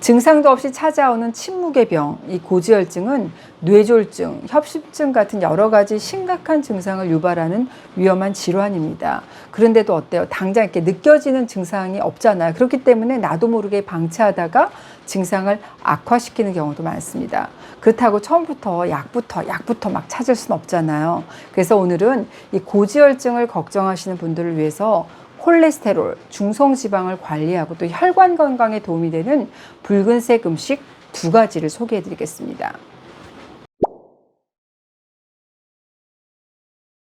증상도 없이 찾아오는 침묵의 병, 이 고지혈증은 뇌졸중, 협심증 같은 여러 가지 심각한 증상을 유발하는 위험한 질환입니다. 그런데도 어때요? 당장 이렇게 느껴지는 증상이 없잖아요. 그렇기 때문에 나도 모르게 방치하다가 증상을 악화시키는 경우도 많습니다. 그렇다고 처음부터 약부터 약부터 막 찾을 수는 없잖아요. 그래서 오늘은 이 고지혈증을 걱정하시는 분들을 위해서 콜레스테롤, 중성 지방을 관리하고 또 혈관 건강에 도움이 되는 붉은색 음식 두 가지를 소개해 드리겠습니다.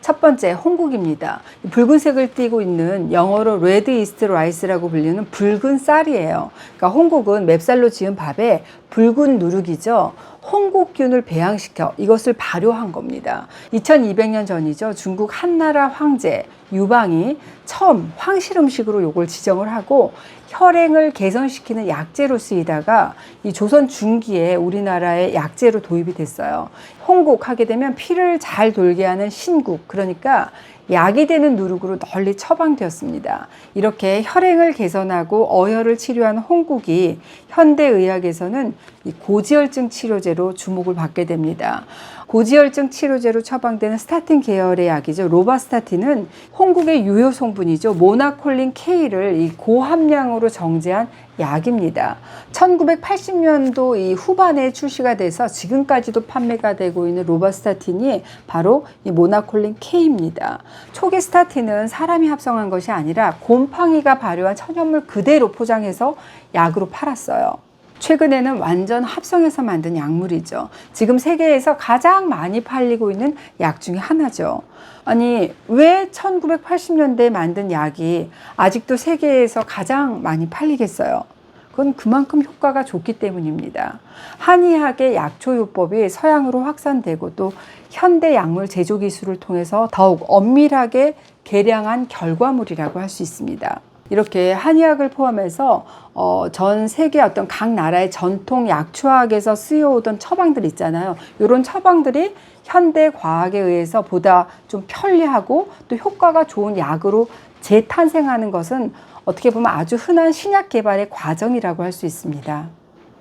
첫 번째 홍국입니다. 이 붉은색을 띠고 있는 영어로 레드 이스트 라이스라고 불리는 붉은 쌀이에요. 그러니까 홍국은 맵쌀로 지은 밥에 붉은 누룩이죠. 홍국균을 배양시켜 이것을 발효한 겁니다. 2200년 전이죠. 중국 한나라 황제 유방이 처음 황실 음식으로 요걸 지정을 하고 혈행을 개선시키는 약재로 쓰이다가 이 조선 중기에 우리나라의 약재로 도입이 됐어요. 홍국 하게 되면 피를 잘 돌게 하는 신국 그러니까 약이 되는 누룩으로 널리 처방되었습니다. 이렇게 혈행을 개선하고 어혈을 치료하는 홍국이 현대의학에서는 이 고지혈증 치료제로 주목을 받게 됩니다. 고지혈증 치료제로 처방되는 스타틴 계열의 약이죠. 로바스타틴은 홍국의 유효 성분이죠. 모나콜린 K를 이 고함량으로 정제한 약입니다. 1980년도 이 후반에 출시가 돼서 지금까지도 판매가 되고 있는 로바스타틴이 바로 이 모나콜린 K입니다. 초기 스타틴은 사람이 합성한 것이 아니라 곰팡이가 발효한 천연물 그대로 포장해서 약으로 팔았어요. 최근에는 완전 합성해서 만든 약물이죠. 지금 세계에서 가장 많이 팔리고 있는 약 중에 하나죠. 아니, 왜 1980년대에 만든 약이 아직도 세계에서 가장 많이 팔리겠어요? 그건 그만큼 효과가 좋기 때문입니다. 한의학의 약초요법이 서양으로 확산되고 또 현대 약물 제조 기술을 통해서 더욱 엄밀하게 개량한 결과물이라고 할 수 있습니다. 이렇게 한의학을 포함해서 어, 전 세계 어떤 각 나라의 전통 약초학에서 쓰여오던 처방들 있잖아요. 이런 처방들이 현대 과학에 의해서 보다 좀 편리하고 또 효과가 좋은 약으로 재탄생하는 것은 어떻게 보면 아주 흔한 신약 개발의 과정이라고 할 수 있습니다.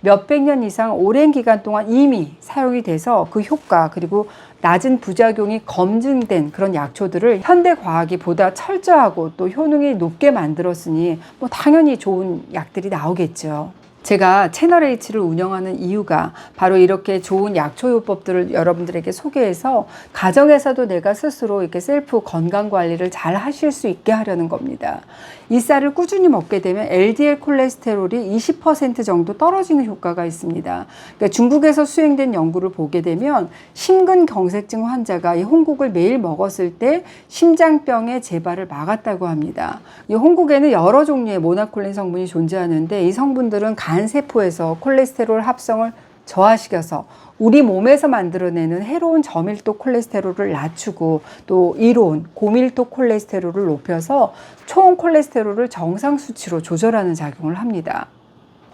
몇백 년 이상 오랜 기간 동안 이미 사용이 돼서 그 효과 그리고 낮은 부작용이 검증된 그런 약초들을 현대 과학이 보다 철저하고 또 효능이 높게 만들었으니 뭐 당연히 좋은 약들이 나오겠죠. 제가 채널 H를 운영하는 이유가 바로 이렇게 좋은 약초요법들을 여러분들에게 소개해서 가정에서도 내가 스스로 이렇게 셀프 건강 관리를 잘 하실 수 있게 하려는 겁니다. 이 쌀을 꾸준히 먹게 되면 LDL 콜레스테롤이 20% 정도 떨어지는 효과가 있습니다. 그러니까 중국에서 수행된 연구를 보게 되면 심근경색증 환자가 이 홍국을 매일 먹었을 때 심장병의 재발을 막았다고 합니다. 이 홍국에는 여러 종류의 모나콜린 성분이 존재하는데 이 성분들은 간 세포에서 콜레스테롤 합성을 저하시켜서 우리 몸에서 만들어내는 해로운 저밀도 콜레스테롤을 낮추고 또 이로운 고밀도 콜레스테롤을 높여서 총 콜레스테롤을 정상 수치로 조절하는 작용을 합니다.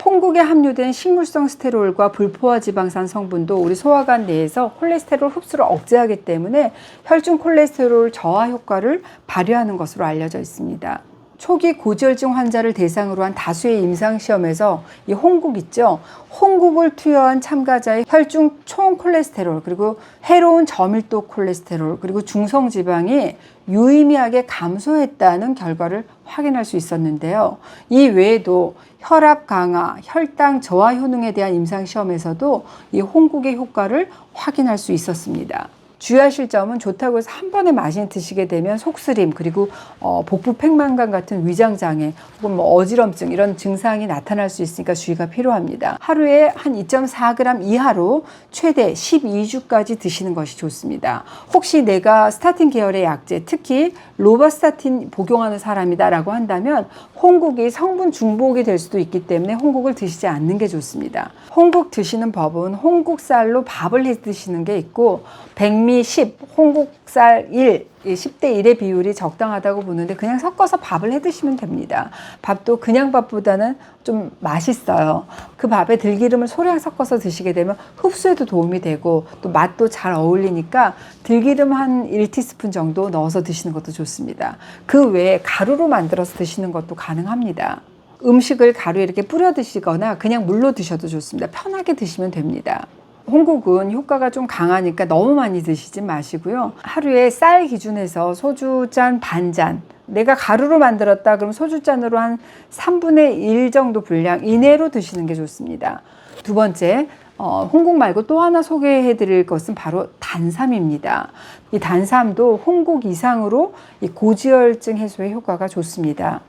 홍국에 함유된 식물성 스테롤과 불포화 지방산 성분도 우리 소화관 내에서 콜레스테롤 흡수를 억제하기 때문에 혈중 콜레스테롤 저하 효과를 발휘하는 것으로 알려져 있습니다. 초기 고지혈증 환자를 대상으로 한 다수의 임상시험에서 이 홍국 있죠. 홍국을 투여한 참가자의 혈중 총 콜레스테롤 그리고 해로운 저밀도 콜레스테롤 그리고 중성 지방이 유의미하게 감소했다는 결과를 확인할 수 있었는데요. 이 외에도 혈압 강화, 혈당 저하 효능에 대한 임상시험에서도 이 홍국의 효과를 확인할 수 있었습니다. 주의하실 점은 좋다고 해서 한 번에 많이 드시게 되면 속쓰림 그리고 어, 복부 팽만감 같은 위장 장애 혹은 뭐 어지럼증 이런 증상이 나타날 수 있으니까 주의가 필요합니다. 하루에 한 2.4g 이하로 최대 12주까지 드시는 것이 좋습니다. 혹시 내가 스타틴 계열의 약제 특히 로바스타틴 복용하는 사람이다라고 한다면 홍국이 성분 중복이 될 수도 있기 때문에 홍국을 드시지 않는 게 좋습니다. 홍국 드시는 법은 홍국쌀로 밥을 해 드시는 게 있고 백미 10, 홍국쌀 1, 10대 1의 비율이 적당하다고 보는데 그냥 섞어서 밥을 해 드시면 됩니다. 밥도 그냥 밥보다는 좀 맛있어요. 그 밥에 들기름을 소량 섞어서 드시게 되면 흡수에도 도움이 되고 또 맛도 잘 어울리니까 들기름 한 1티스푼 정도 넣어서 드시는 것도 좋습니다. 그 외에 가루로 만들어서 드시는 것도 가능합니다. 음식을 가루에 이렇게 뿌려 드시거나 그냥 물로 드셔도 좋습니다. 편하게 드시면 됩니다. 홍국은 효과가 좀 강하니까 너무 많이 드시지 마시고요. 하루에 쌀 기준에서 소주 잔 반 잔. 내가 가루로 만들었다 그럼 소주 잔으로 한 3분의 1 정도 분량 이내로 드시는 게 좋습니다. 두 번째, 어, 홍국 말고 또 하나 소개해 드릴 것은 바로 단삼입니다. 이 단삼도 홍국 이상으로 이 고지혈증 해소에 효과가 좋습니다.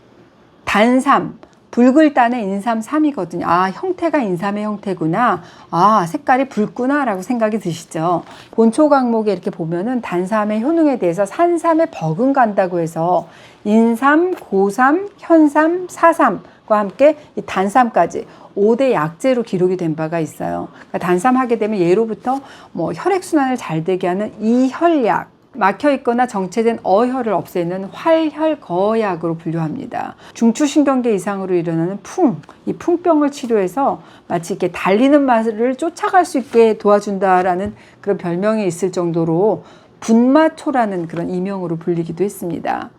단삼, 붉을단의 인삼 3이거든요. 아, 형태가 인삼의 형태구나. 아, 색깔이 붉구나. 라고 생각이 드시죠. 본초 강목에 이렇게 보면은 단삼의 효능에 대해서 산삼에 버금간다고 해서 인삼, 고삼, 현삼, 사삼 과 함께 이 단삼까지 5대 약재로 기록이 된 바가 있어요. 그러니까 단삼 하게 되면 예로부터 뭐 혈액순환을 잘 되게 하는 이혈약, 막혀 있거나 정체된 어혈을 없애는 활혈거약으로 분류합니다. 중추신경계 이상으로 일어나는 풍, 이 풍병을 치료해서 마치 이렇게 달리는 말을 쫓아갈 수 있게 도와준다라는 그런 별명이 있을 정도로 분마초라는 그런 이명으로 불리기도 했습니다.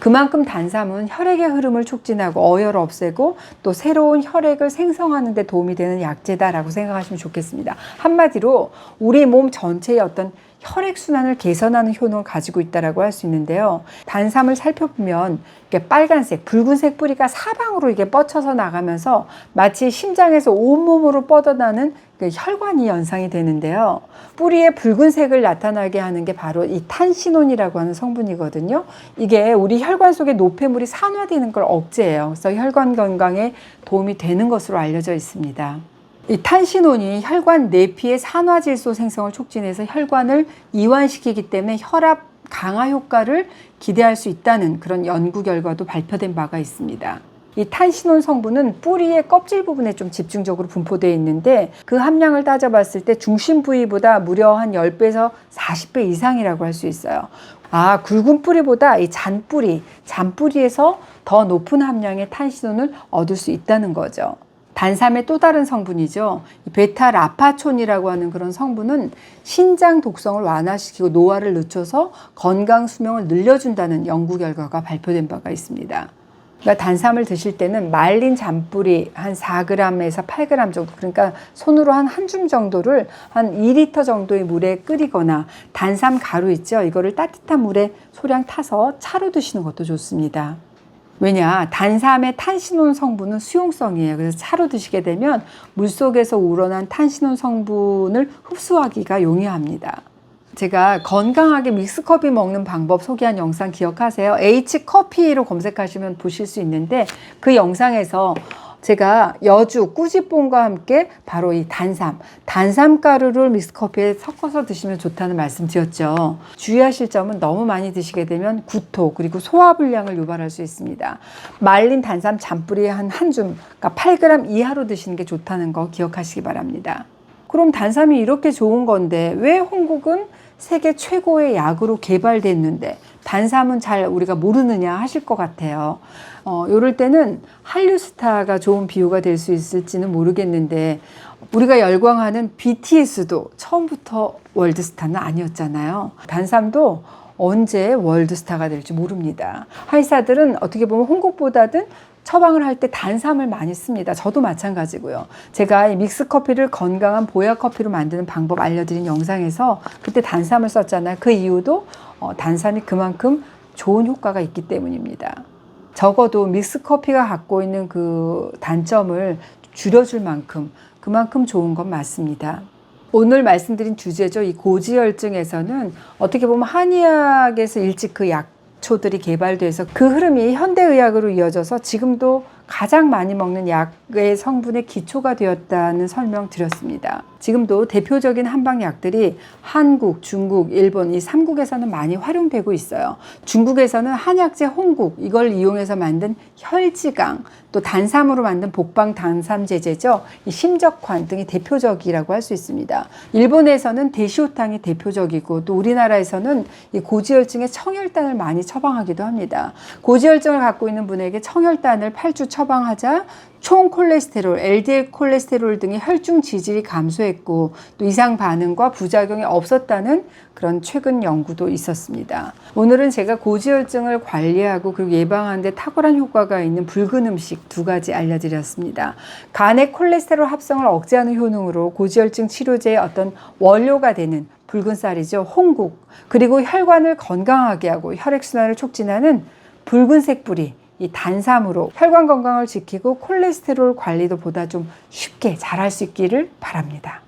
그만큼 단삼은 혈액의 흐름을 촉진하고 어혈을 없애고 또 새로운 혈액을 생성하는 데 도움이 되는 약재다라고 생각하시면 좋겠습니다. 한마디로 우리 몸 전체의 어떤 혈액 순환을 개선하는 효능을 가지고 있다라고 할 수 있는데요. 단삼을 살펴보면 이게 빨간색, 붉은색 뿌리가 사방으로 이게 뻗쳐서 나가면서 마치 심장에서 온몸으로 뻗어나는 그 혈관이 연상이 되는데요. 뿌리의 붉은색을 나타나게 하는 게 바로 이 탄시논이라고 하는 성분이거든요. 이게 우리 혈관 속에 노폐물이 산화되는 걸 억제해요. 그래서 혈관 건강에 도움이 되는 것으로 알려져 있습니다. 이 탄시논이 혈관 내피의 산화질소 생성을 촉진해서 혈관을 이완시키기 때문에 혈압 강화 효과를 기대할 수 있다는 그런 연구 결과도 발표된 바가 있습니다. 이 탄시논 성분은 뿌리의 껍질 부분에 좀 집중적으로 분포되어 있는데 그 함량을 따져봤을 때 중심 부위보다 무려 한 10배에서 40배 이상이라고 할 수 있어요. 아, 굵은 뿌리보다 이 잔뿌리, 잔뿌리에서 더 높은 함량의 탄시논을 얻을 수 있다는 거죠. 단삼의 또 다른 성분이죠. 베타 라파촌이라고 하는 그런 성분은 신장 독성을 완화시키고 노화를 늦춰서 건강 수명을 늘려준다는 연구 결과가 발표된 바가 있습니다. 그러니까 단삼을 드실 때는 말린 잔뿌리 한 4g에서 8g 정도 그러니까 손으로 한 한 줌 정도를 한 2리터 정도의 물에 끓이거나 단삼 가루 있죠 이거를 따뜻한 물에 소량 타서 차로 드시는 것도 좋습니다. 왜냐 단삼의 탄시논 성분은 수용성이에요. 그래서 차로 드시게 되면 물속에서 우러난 탄시논 성분을 흡수하기가 용이합니다. 제가 건강하게 믹스커피 먹는 방법 소개한 영상 기억하세요? H커피로 검색하시면 보실 수 있는데 그 영상에서 제가 여주 꾸지뽕과 함께 바로 이 단삼, 단삼 가루를 믹스커피에 섞어서 드시면 좋다는 말씀 드렸죠. 주의하실 점은 너무 많이 드시게 되면 구토 그리고 소화불량을 유발할 수 있습니다. 말린 단삼 잔뿌리 한 한 줌, 그러니까 8g 이하로 드시는 게 좋다는 거 기억하시기 바랍니다. 그럼 단삼이 이렇게 좋은 건데 왜 홍국은 세계 최고의 약으로 개발됐는데 단삼은 잘 우리가 모르느냐 하실 것 같아요. 어, 요럴 때는 한류스타가 좋은 비유가 될 수 있을지는 모르겠는데 우리가 열광하는 BTS도 처음부터 월드스타는 아니었잖아요. 단삼도 언제 월드스타가 될지 모릅니다. 하이사들은 어떻게 보면 홍국보다든 처방을 할 때 단삼을 많이 씁니다. 저도 마찬가지고요. 제가 이 믹스 커피를 건강한 보약 커피로 만드는 방법 알려드린 영상에서 그때 단삼을 썼잖아요. 그 이유도 어, 단삼이 그만큼 좋은 효과가 있기 때문입니다. 적어도 믹스 커피가 갖고 있는 그 단점을 줄여줄 만큼 그만큼 좋은 건 맞습니다. 오늘 말씀드린 주제죠. 이 고지혈증에서는 어떻게 보면 한의학에서 일찍 그약 초들이 개발돼서 그 흐름이 현대의학으로 이어져서 지금도 가장 많이 먹는 약의 성분의 기초가 되었다는 설명 드렸습니다. 지금도 대표적인 한방약들이 한국, 중국, 일본 이 3국에서는 많이 활용되고 있어요. 중국에서는 한약재 홍국 이걸 이용해서 만든 혈지강 또 단삼으로 만든 복방 단삼제제죠. 이 심적환 등이 대표적이라고 할 수 있습니다. 일본에서는 대시호탕이 대표적이고 또 우리나라에서는 이 고지혈증에 청혈단을 많이 처방하기도 합니다. 고지혈증을 갖고 있는 분에게 청혈단을 8주 처방하자 총 콜레스테롤, LDL 콜레스테롤 등의 혈중 지질이 감소했고 또 이상 반응과 부작용이 없었다는 그런 최근 연구도 있었습니다. 오늘은 제가 고지혈증을 관리하고 그리고 예방하는 데 탁월한 효과가 있는 붉은 음식 두 가지 알려드렸습니다. 간의 콜레스테롤 합성을 억제하는 효능으로 고지혈증 치료제의 어떤 원료가 되는 붉은 쌀이죠. 홍국. 그리고 혈관을 건강하게 하고 혈액순환을 촉진하는 붉은색 뿌리. 이 단삼으로 혈관 건강을 지키고 콜레스테롤 관리도 보다 좀 쉽게 잘할 수 있기를 바랍니다.